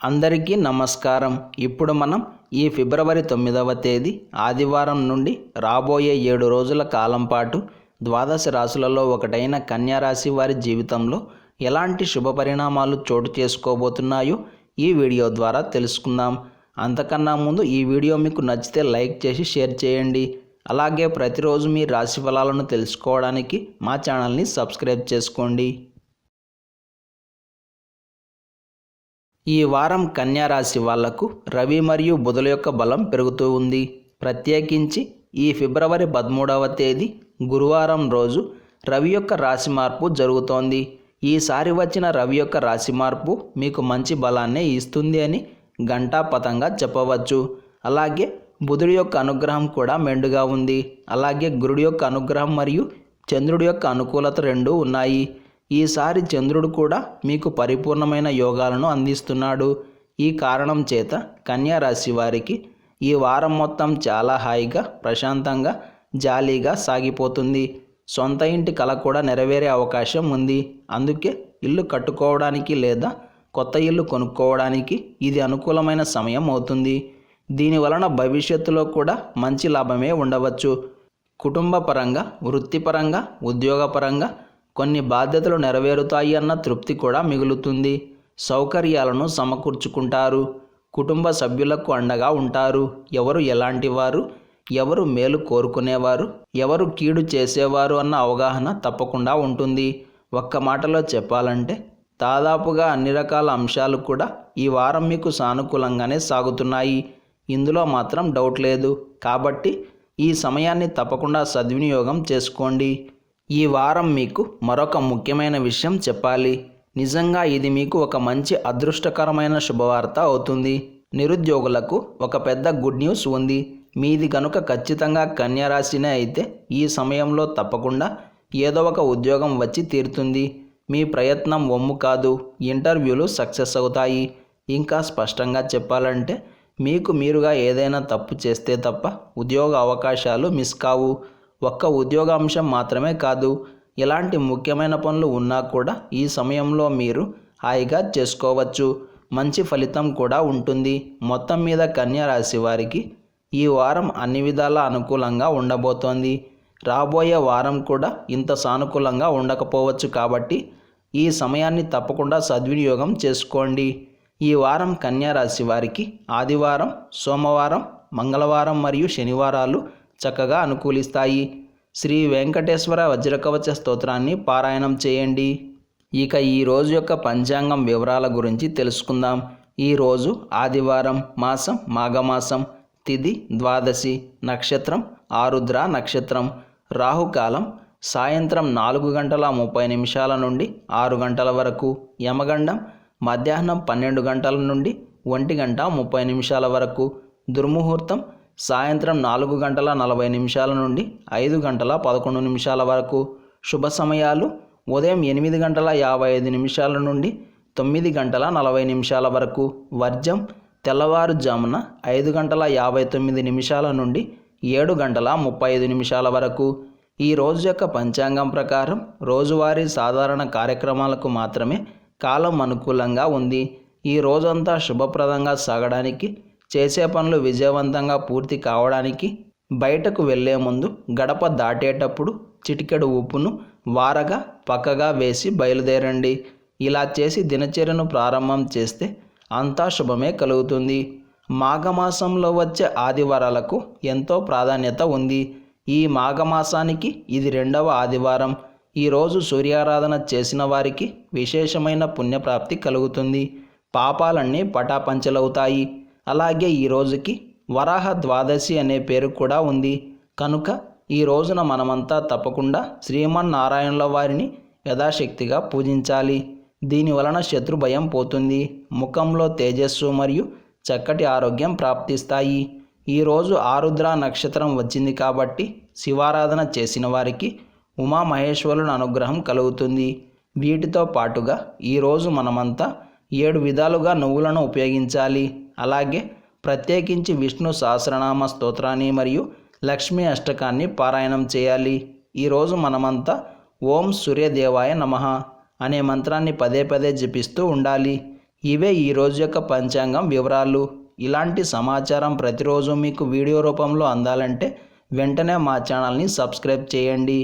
అందరికీ నమస్కారం. ఇప్పుడు మనం ఈ ఫిబ్రవరి తొమ్మిదవ తేదీ ఆదివారం నుండి రాబోయే ఏడు రోజుల కాలం పాటు ద్వాదశ రాశులలో ఒకటైన కన్యా రాశి వారి జీవితంలో ఎలాంటి శుభ పరిణామాలు చోటు చేసుకోబోతున్నాయో ఈ వీడియో ద్వారా తెలుసుకుందాం. అంతకన్నా ముందు ఈ వీడియో మీకు నచ్చితే లైక్ చేసి షేర్ చేయండి. అలాగే ప్రతిరోజు మీ రాశి ఫలాలను తెలుసుకోవడానికి మా ఛానల్ని సబ్స్క్రైబ్ చేసుకోండి. ఈ వారం కన్యారాశి వాళ్ళకు రవి మరియు బుధుల యొక్క బలం పెరుగుతూ ఉంది. ప్రత్యేకించి ఈ ఫిబ్రవరి పదమూడవ తేదీ గురువారం రోజు రవి యొక్క రాశి మార్పు జరుగుతోంది. ఈసారి వచ్చిన రవి యొక్క రాశి మార్పు మీకు మంచి బలాన్నే ఇస్తుంది అని ఘంటాపథంగా చెప్పవచ్చు. అలాగే బుధుడి యొక్క అనుగ్రహం కూడా మెండుగా ఉంది. అలాగే గురుడి యొక్క అనుగ్రహం మరియు చంద్రుడి యొక్క అనుకూలత రెండూ ఉన్నాయి. ఈసారి చంద్రుడు కూడా మీకు పరిపూర్ణమైన యోగాలను అందిస్తున్నాడు. ఈ కారణం చేత కన్యా రాశి వారికి ఈ వారం మొత్తం చాలా హాయిగా ప్రశాంతంగా జాలీగా సాగిపోతుంది. సొంత ఇంటి కల కూడా నెరవేరే అవకాశం ఉంది. అందుకే ఇల్లు కట్టుకోవడానికి లేదా కొత్త ఇల్లు కొనుక్కోవడానికి ఇది అనుకూలమైన సమయం అవుతుంది. దీని వలన భవిష్యత్తులో కూడా మంచి లాభమే ఉండవచ్చు. కుటుంబ పరంగా వృత్తిపరంగా ఉద్యోగపరంగా కొన్ని బాధ్యతలు నెరవేరుతాయి అన్న తృప్తి కూడా మిగులుతుంది. సౌకర్యాలను సమకూర్చుకుంటారు. కుటుంబ సభ్యులకు అండగా ఉంటారు. ఎవరు ఎలాంటి వారు? ఎవరు మేలు కోరుకునేవారు? ఎవరు కీడు చేసేవారు అన్న అవగాహన తప్పకుండా ఉంటుంది. ఒక్క మాటలో చెప్పాలంటే దాదాపుగా అన్ని రకాల అంశాలు కూడా ఈ వారం మీకు సానుకూలంగానే సాగుతున్నాయి. ఇందులో మాత్రం డౌట్ లేదు. కాబట్టి ఈ సమయాన్ని తప్పకుండా సద్వినియోగం చేసుకోండి. ఈ వారం మీకు మరొక ముఖ్యమైన విషయం చెప్పాలి. నిజంగా ఇది మీకు ఒక మంచి అదృష్టకరమైన శుభవార్త అవుతుంది. నిరుద్యోగులకు ఒక పెద్ద గుడ్ న్యూస్ ఉంది. మీది కనుక ఖచ్చితంగా కన్యారాశినే అయితే ఈ సమయంలో తప్పకుండా ఏదో ఒక ఉద్యోగం వచ్చి తీరుతుంది. మీ ప్రయత్నం ఒమ్ము కాదు. ఇంటర్వ్యూలు సక్సెస్ అవుతాయి. ఇంకా స్పష్టంగా చెప్పాలంటే మీకు మీరుగా ఏదైనా తప్పు చేస్తే తప్ప ఉద్యోగ అవకాశాలు మిస్ కావు. ఒక్క ఉద్యోగాంశం మాత్రమే కాదు ఎలాంటి ముఖ్యమైన పనులు ఉన్నా కూడా ఈ సమయంలో మీరు హాయిగా చేసుకోవచ్చు. మంచి ఫలితం కూడా ఉంటుంది. మొత్తం మీద కన్యా రాశి వారికి ఈ వారం అన్ని విధాలా అనుకూలంగా ఉండబోతోంది. రాబోయే వారం కూడా ఇంత సానుకూలంగా ఉండకపోవచ్చు కాబట్టి ఈ సమయాన్ని తప్పకుండా సద్వినియోగం చేసుకోండి. ఈ వారం కన్యా రాశి వారికి ఆదివారం సోమవారం మంగళవారం మరియు శనివారాలు చక్కగా అనుకూలిస్తాయి. శ్రీ వెంకటేశ్వర వజ్రకవచ స్తోత్రాన్ని పారాయణం చేయండి. ఇక ఈ రోజు యొక్క పంచాంగం వివరాల గురించి తెలుసుకుందాం. ఈ రోజు ఆదివారం మాసం మాఘమాసం తిథి ద్వాదశి నక్షత్రం ఆరుద్ర నక్షత్రం రాహుకాలం సాయంత్రం నాలుగు గంటల ముప్పై నిమిషాల నుండి ఆరు గంటల వరకు యమగండం మధ్యాహ్నం పన్నెండు గంటల నుండి ఒంటి గంట ముప్పై నిమిషాల వరకు దుర్ముహూర్తం సాయంత్రం నాలుగు గంటల నలభై నిమిషాల నుండి ఐదు గంటల పదకొండు నిమిషాల వరకు శుభ సమయాలు. ఉదయం ఎనిమిది గంటల యాభై ఐదు నిమిషాల నుండి తొమ్మిది గంటల నలభై నిమిషాల వరకు వర్జం తెల్లవారుజామున ఐదు గంటల యాభై తొమ్మిది నిమిషాల నుండి ఏడు గంటల ముప్పై ఐదు నిమిషాల వరకు. ఈ రోజు యొక్క పంచాంగం ప్రకారం రోజువారీ సాధారణ కార్యక్రమాలకు మాత్రమే కాలం అనుకూలంగా ఉంది. ఈ రోజంతా శుభప్రదంగా సాగడానికి చేసే పనులు విజయవంతంగా పూర్తి కావడానికి బయటకు వెళ్ళే ముందు గడప దాటేటప్పుడు చిటికెడు ఉప్పును వారగా పక్కగా వేసి బయలుదేరండి. ఇలా చేసి దినచర్యను ప్రారంభం చేస్తే అంతా శుభమే కలుగుతుంది. మాఘమాసంలో వచ్చే ఆదివారాలకు ఎంతో ప్రాధాన్యత ఉంది. ఈ మాఘమాసానికి ఇది రెండవ ఆదివారం. ఈరోజు సూర్యారాధన చేసిన వారికి విశేషమైన పుణ్యప్రాప్తి కలుగుతుంది. పాపాలన్నీ పటాపంచలవుతాయి. అలాగే ఈ రోజుకి వరాహ ద్వాదశి అనే పేరు కూడా ఉంది. కనుక ఈ రోజున మనమంతా తప్పకుండా శ్రీమన్నారాయణుల వారిని యథాశక్తిగా పూజించాలి. దీని వలన శత్రు భయం పోతుంది. ముఖంలో తేజస్సు మరియు చక్కటి ఆరోగ్యం ప్రాప్తిస్తాయి. ఈరోజు ఆరుద్ర నక్షత్రం వచ్చింది కాబట్టి శివారాధన చేసిన వారికి ఉమామహేశ్వరుని అనుగ్రహం కలుగుతుంది. వీటితో పాటుగా ఈరోజు మనమంతా ఏడు విధాలుగా నువ్వులను ఉపయోగించాలి. అలాగే ప్రత్యేకించి విష్ణు సహస్రనామ స్తోత్రాన్ని మరియు లక్ష్మీ అష్టకాన్ని పారాయణం చేయాలి. ఈరోజు మనమంతా ఓం సూర్యదేవాయ నమః అనే మంత్రాన్ని పదే పదే జపిస్తూ ఉండాలి. ఇవే ఈ రోజు యొక్క పంచాంగం వివరాలు. ఇలాంటి సమాచారం ప్రతిరోజు మీకు వీడియో రూపంలో అందాలంటే వెంటనే మా ఛానల్ని సబ్స్క్రైబ్ చేయండి.